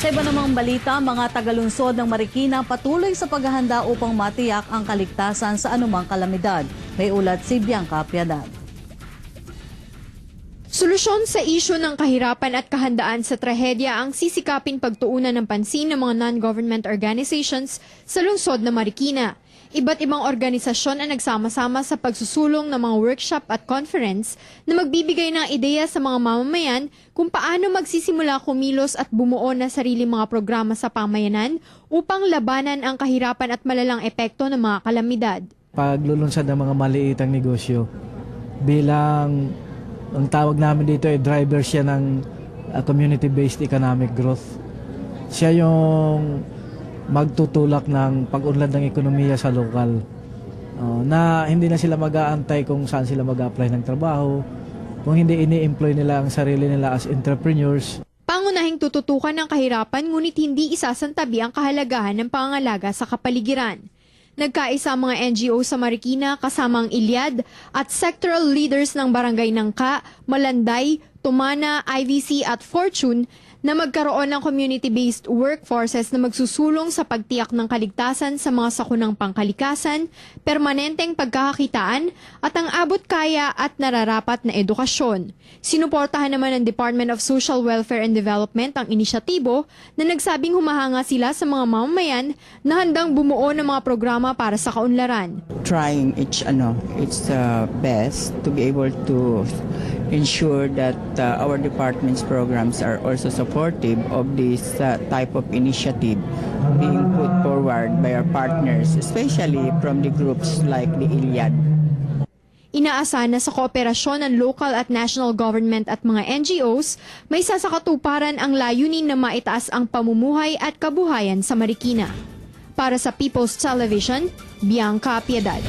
Sa iba namang balita, mga tagalunsod ng Marikina patuloy sa paghahanda upang matiyak ang kaligtasan sa anumang kalamidad. May ulat si Bianca Piedad. Solusyon sa isyu ng kahirapan at kahandaan sa trahedya ang sisikapin pagtuunan ng pansin ng mga non-government organizations sa lungsod na Marikina. Iba't ibang organisasyon ang nagsama-sama sa pagsusulong ng mga workshop at conference na magbibigay ng ideya sa mga mamamayan kung paano magsisimula kumilos at bumuo ng sarili mga programa sa pamayanan upang labanan ang kahirapan at malalang epekto ng mga kalamidad. paglulunsad ng mga maliitang negosyo bilang ang tawag namin dito ay driver siya ng uh, community-based economic growth. Siya yung magtutulak ng pag-unlad ng ekonomiya sa lokal. Uh, na hindi na sila mag-aantay kung saan sila mag-apply ng trabaho, kung hindi ini-employ nila ang sarili nila as entrepreneurs. Pangunahing tututukan ng kahirapan ngunit hindi isasantabi ang kahalagahan ng pangangalaga sa kapaligiran. Nagkaisa mga NGO sa Marikina kasama ang Iliad at sectoral leaders ng Barangay Nangka, Malanday, Tumana, IVC at Fortune na magkaroon ng community-based workforces na magsusulong sa pagtiyak ng kaligtasan sa mga sakunang pangkalikasan, permanenteng pagkakakitaan at ang abot kaya at nararapat na edukasyon. Sinuportahan naman ng Department of Social Welfare and Development ang inisyatibo na nagsabing humahanga sila sa mga mamamayan na handang bumuo ng mga programa para sa kaunlaran. Trying each ano its uh, best to be able to ensure that uh, our department's programs are also supportive of this uh, type of initiative being put forward by our partners especially from the groups like the Iliad Inaasahan na sa kooperasyon ng local at national government at mga NGOs, may sasakatuparan ang layunin na maitaas ang pamumuhay at kabuhayan sa Marikina. Para sa People's Television, Bianca Piedad.